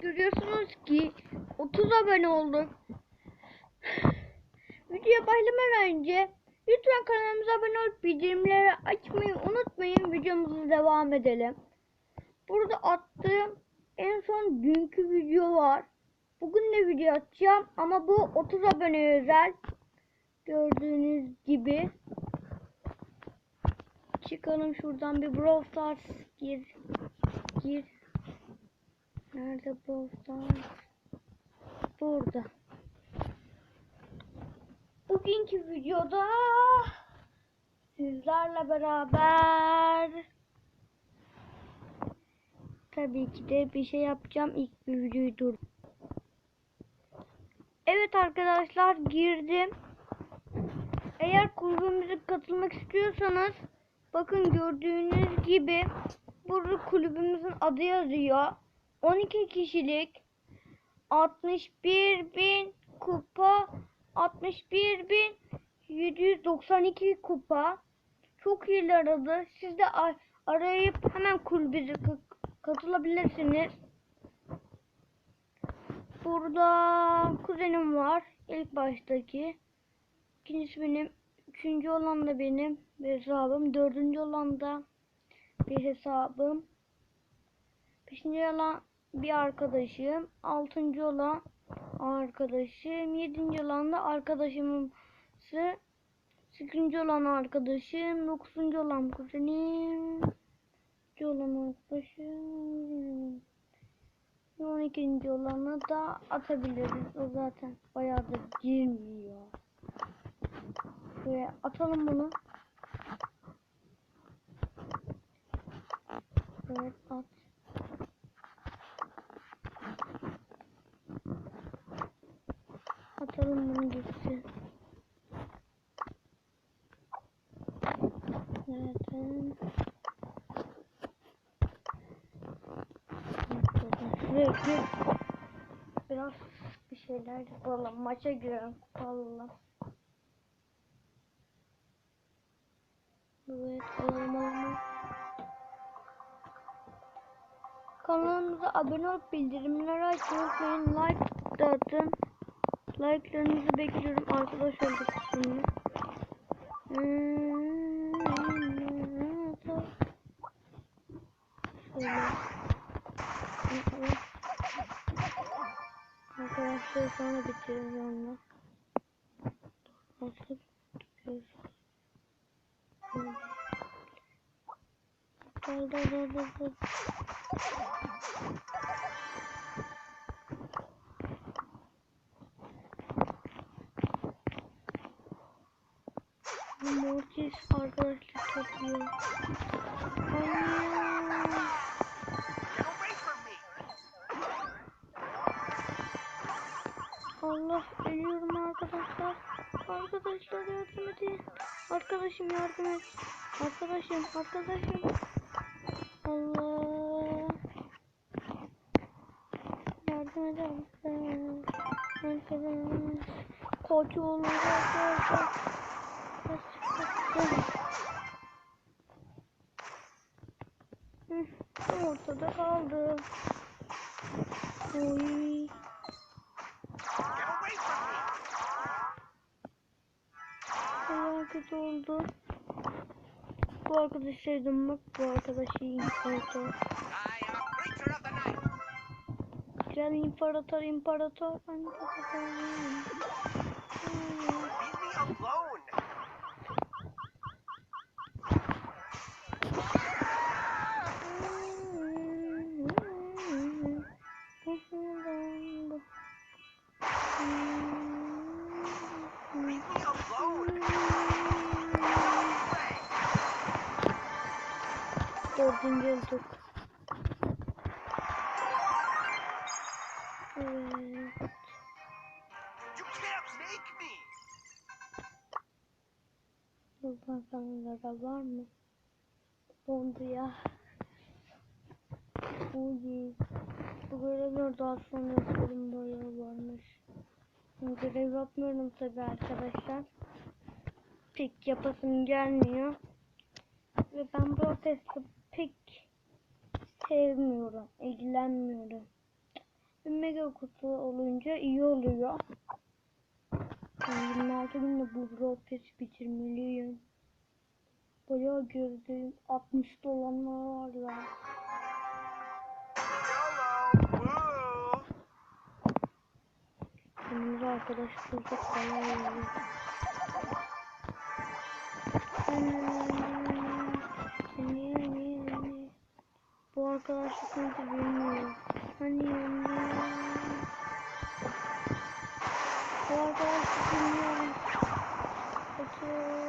görüyorsunuz ki 30 abone olduk. Videoya başlamadan önce lütfen kanalımıza abone olup bildirimleri açmayı unutmayın. Videomuza devam edelim. Burada attığım en son dünkü video var. Bugün de video atacağım ama bu 30 abone özel. Gördüğünüz gibi. Çıkalım şuradan bir Brawl Stars gir. Gir. Nerede Brawl? Burada. Bugünkü videoda sizlerle beraber tabii ki de bir şey yapacağım. İlk bir videoyu dur. Evet arkadaşlar girdim. Eğer kulübümüze katılmak istiyorsanız bakın gördüğünüz gibi burada kulübümüzün adı yazıyor. 12 kişilik 61 bin kupa 61 bin 792 kupa çok iyi aradı. Siz de ar- arayıp hemen kulübüze ka- katılabilirsiniz. Burada kuzenim var. ilk baştaki. İkincisi benim. Üçüncü olan da benim bir hesabım. Dördüncü olan da bir hesabım. Beşinci olan bir arkadaşım. Altıncı olan arkadaşım. Yedinci olan da arkadaşımın Sekizinci olan arkadaşım. Dokuzuncu olan kuzenim. Dokuzuncu olan arkadaşım. 12. olanı da atabiliriz. O zaten bayağıdır girmiyor. Şuraya atalım bunu. Evet at. Atalım bunu gitsin. Nereden? Sürekli biraz bir şeyler yapalım. Maça girelim. Allah. Evet alalım alalım. Kanalımıza abone olup bildirimleri açmayı unutmayın. Like da atın. Like'larınızı bekliyorum. Arkadaş olduk şimdi. Hmm, Arkadaşlar sonra bitiririz onunla. Nasıl tutuyoruz? Dal dal dal dal dal. Mortis arkadaşlar topluyor. Hayır. Allah ölüyorum arkadaşlar. Arkadaşlar yardım edin. Arkadaşım yardım et. Arkadaşım arkadaşım. Allah. Yardım eder misin? Arkadaş. Koç olur arkadaşlar. Ortada kaldı. Oy. Get away from me! Allah kötü oldu. Bu arkadaş sevdim bak. Bu arkadaş iyi imparator. Gel imparator. imparator. Leave me alone! Dördüncü olduk. Evet. You can't make me! Dur bakalım burada var mı? Dondu ya. Uy. Bu görevler daha sonra yapıyorum bayağı varmış. Görev yapmıyorum tabi arkadaşlar. Pek yapasım gelmiyor. Ve ben bu testi pek sevmiyorum. ilgilenmiyorum. mega kutu olunca iyi oluyor. Ben 26 günde bu Pass bitirmeliyim. Bayağı gördüm. 60 dolanlar var ya. Kendimize arkadaş bulduk bayağı iyi. Hani Kolay kolay sıkılmıyorum. Peki.